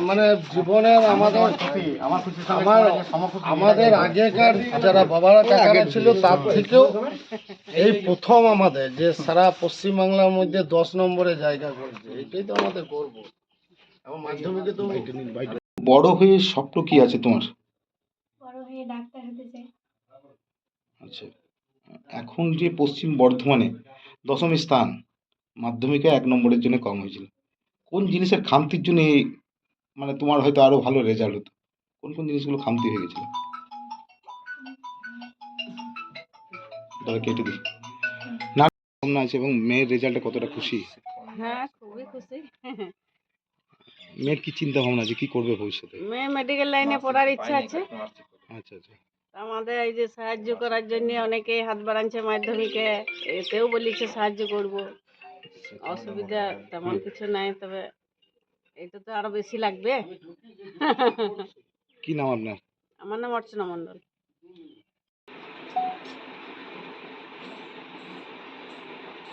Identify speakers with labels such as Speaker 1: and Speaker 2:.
Speaker 1: মানে ছিল তার থেকেও এই প্রথম আমাদের যে সারা পশ্চিমবাংলার মধ্যে দশ নম্বরে জায়গা এটাই তো আমাদের গর্ব। এবং মাধ্যমিকে তো
Speaker 2: বড় হয়ে স্বপ্ন কি আছে তোমার? এখন যে পশ্চিম বর্ধমানে দশম স্থান মাধ্যমিকে এক নম্বরের জন্য কম হয়েছিল। কোন জিনিসের খামতির জন্য মানে তোমার হয়তো আরও ভালো রেজাল্ট হতো? কোন কোন জিনিসগুলো খামতি হয়ে গেছিল? দাদা কেটে দিই। না কেমন আছে এবং মেয়ের রেজাল্টে কতটা খুশি?
Speaker 3: হ্যাঁ খুবই খুশি।
Speaker 2: মেয়ের কি চিন্তা ভাবনা আছে? কি করবে ভবিষ্যতে?
Speaker 3: মেয়ে মেডিকেল লাইনে পড়ার ইচ্ছা আছে।
Speaker 2: আচ্ছা আচ্ছা।
Speaker 3: আমাদের এই যে সাহায্য করার জন্য অনেকেই হাত বাড়াচ্ছে মাধ্যমিকে এতেও বলেছে সাহায্য করব। অসুবিধা তেমন কিছু নাই তবে এটা তো আরও বেশি লাগবে।
Speaker 2: কি নাম আপনার?
Speaker 3: আমার নাম অর্চনা মণ্ডল।